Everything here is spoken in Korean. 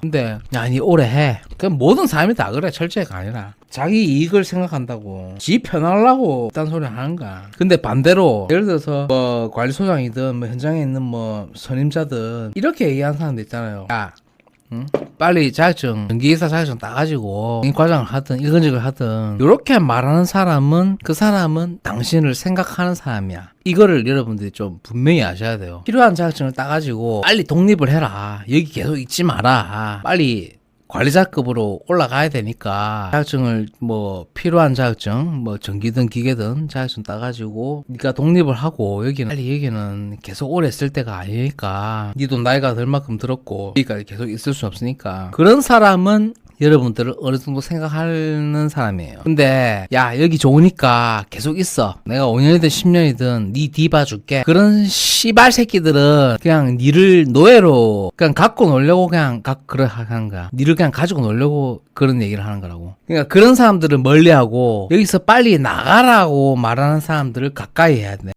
근데 야니 오래 해. 그 모든 사람이 다 그래 철저히가 아니라 자기 이익을 생각한다고 지 편하려고 딴 소리 하는 거야. 근데 반대로 예를 들어서 뭐 관리소장이든 뭐 현장에 있는 뭐 선임자든 이렇게 얘기하는 사람도 있잖아요. 야. 응? 빨리 자격증, 전기기사 자격증 따가지고 과장을 하든 일근직을 하든 이렇게 말하는 사람은 그 사람은 당신을 생각하는 사람이야. 이거를 여러분들이 좀 분명히 아셔야 돼요. 필요한 자격증을 따가지고 빨리 독립을 해라. 여기 계속 있지 마라. 빨리 관리자급으로 올라가야 되니까 자격증을 뭐 필요한 자격증 뭐 전기든 기계든 자격증 따가지고 네가 독립을 하고 여기는 빨리 여기는 계속 오래 쓸 때가 아니니까 니도 나이가 들 만큼 들었고 여기까지 계속 있을 수 없으니까 그런 사람은 여러분들을 어느 정도 생각하는 사람이에요. 근데 야 여기 좋으니까 계속 있어. 내가 5년이든 10년이든 니 뒤봐 줄게. 그런 씨발 새끼들은 그냥 니를 노예로 그냥 갖고 놀려고 그냥 갖 그래 하는 거야. 니를 그냥 가지고 놀려고 그런 얘기를 하는 거라고. 그러니까 그런 사람들을 멀리하고 여기서 빨리 나가라고 말하는 사람들을 가까이 해야 돼.